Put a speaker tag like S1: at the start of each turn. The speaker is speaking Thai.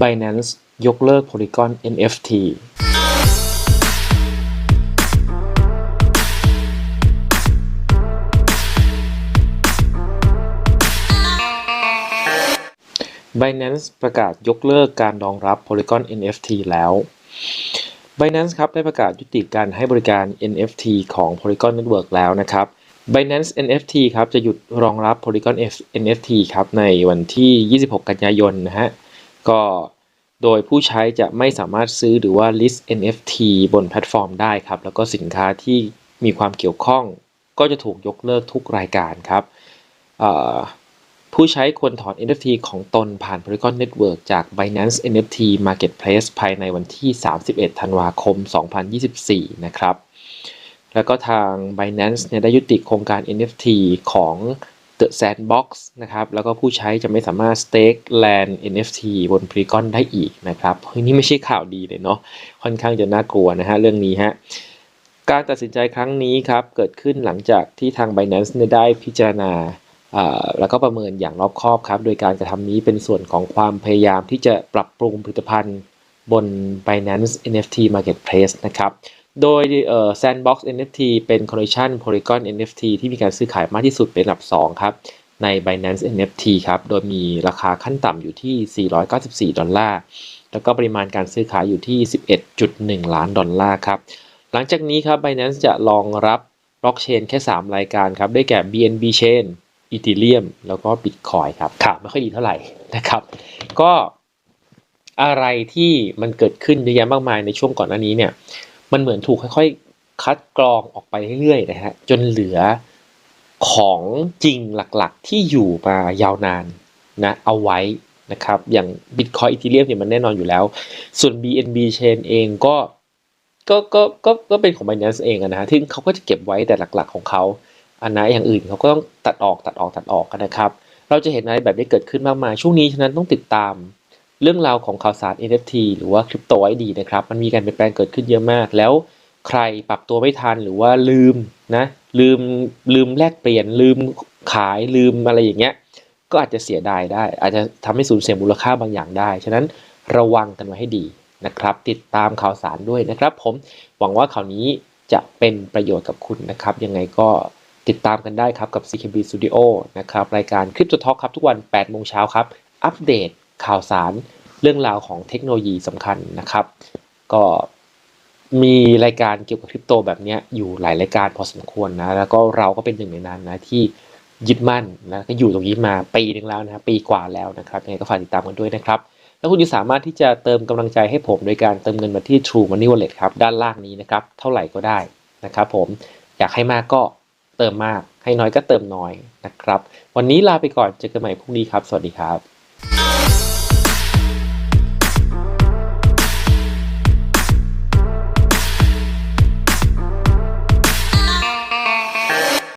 S1: Binance ยกเลิก Polygon NFT Binance ประกาศยกเลิกการรองรับ Polygon NFT แล้ว Binance ครับได้ประกาศยุติการให้บริการ NFT ของ Polygon Network แล้วนะครับ Binance NFT ครับจะหยุดรองรับ Polygon NFT ครับในวันที่ 26 กันยายนนะฮะ ก็โดยผู้ใช้จะไม่สามารถซื้อหรือว่า list NFT บนแพลตฟอร์มได้ครับ แล้วก็สินค้าที่มีความเกี่ยวข้องก็จะถูกยกเลิกทุกรายการครับผู้ใช้ควรถอน NFT ของตนผ่าน Polygon Network จาก Binance NFT Marketplace ภายในวันที่ 31 ธันวาคม 2024 นะครับ แล้วก็ทาง Binance เนี่ยได้ยุติโครงการ NFT ของ The Sandbox นะครับ แล้วก็ผู้ใช้จะไม่สามารถ stake land NFT บน Polygon ได้อีกนะครับเฮ้ยนี่ไม่ใช่ข่าวดีเลยเนาะ ค่อนข้างจะน่ากลัวนะฮะเรื่องนี้ฮะ การตัดสินใจครั้งนี้ครับ เกิดขึ้นหลังจากที่ทาง Binance ได้พิจารณาอ่าแล้วก็ประเมินอย่างรอบคอบครับ โดยการกระทำนี้เป็นส่วนของความพยายามที่จะปรับปรุงผลิตภัณฑ์บน Binance NFT Marketplace นะครับ โดยเอ่อ Sandbox NFT เป็น Collection Polygon NFT ที่มีการซื้อขายมากที่สุดเป็นอันดับ 2 ครับใน Binance NFT ครับ โดยมีราคาขั้นต่ำอยู่ที่ 494 ดอลลาร์ แล้วก็ปริมาณการซื้อขายอยู่ที่ 11.1 ล้านดอลลาร์ครับ หลังจากนี้ครับ Binance จะรองรับบล็อกเชนแค่ 3 รายการครับ ได้แก่ BNB Chain Ethereum แล้วก็ Bitcoin ครับข่าวไม่ค่อยดีเท่าไหร่นะครับ ก็อะไรที่มันเกิดขึ้นเยอะแยะมากมายในช่วงก่อนหน้านี้เนี่ย มันเหมือนถูกค่อยๆ คัดกรองออกไปเรื่อยๆนะฮะจนเหลือของจริงหลักๆ ที่อยู่มายาวนานนะเอาไว้นะครับอย่าง Bitcoin Ethereum เนี่ยมันแน่นอนอยู่แล้ว ส่วน BNB Chain เองก็ก็ก็ก็ก็เป็นของ Binance เองนะฮะที่เขาก็จะเก็บไว้แต่หลักๆของเขาอันไหนอย่างอื่นเขาก็ต้องตัดออกตัดออกตัดออกกันนะครับ เราจะเห็นอะไรแบบนี้เกิดขึ้นมากมายช่วงนี้ฉะนั้นต้องติดตาม เรื่องราวของข่าวสาร NFT หรือว่าคริปโตไว้ดีนะครับ มันมีการเปลี่ยนแปลงเกิดขึ้นเยอะมาก แล้วใครปรับตัวไม่ทันหรือว่าลืมนะลืมลืมแลกเปลี่ยน ลืมขายลืมอะไรอย่างเงี้ย ก็อาจจะเสียดายได้ อาจจะทำให้สูญเสียมูลค่าบางอย่างได้ ฉะนั้นระวังกันไว้ให้ดีนะครับ ติดตามข่าวสารด้วยนะครับ ผมหวังว่าข่าวนี้จะเป็นประโยชน์กับคุณนะครับ ยังไงก็ติดตามกันได้ครับกับ CKB Studio นะครับ รายการคลิปตัวท็อกครับ ทุกวัน 8 โมงเช้าครับ อัปเดต ข่าวสารเรื่องราวของเทคโนโลยีสำคัญนะครับ ก็มีรายการเกี่ยวกับคริปโตแบบนี้อยู่หลายรายการพอสมควรนะแล้วก็เราก็เป็นหนึ่งในนั้นนะที่ยึดมั่นนะก็อยู่ตรงนี้มาปีนึงแล้วนะครับปีกว่าแล้วนะครับยังไงก็ฝากติดตามกันด้วยนะครับ แล้วคุณจะสามารถที่จะเติมกำลังใจให้ผมโดยการเติมเงินมาที่ True Money Wallet ครับด้านล่างนี้นะครับเท่าไหร่ก็ได้นะครับ ผมอยากให้มากก็เติมมาก ให้น้อยก็เติมน้อยนะครับ วันนี้ลาไปก่อนเจอกันใหม่พรุ่งนี้ครับ สวัสดีครับ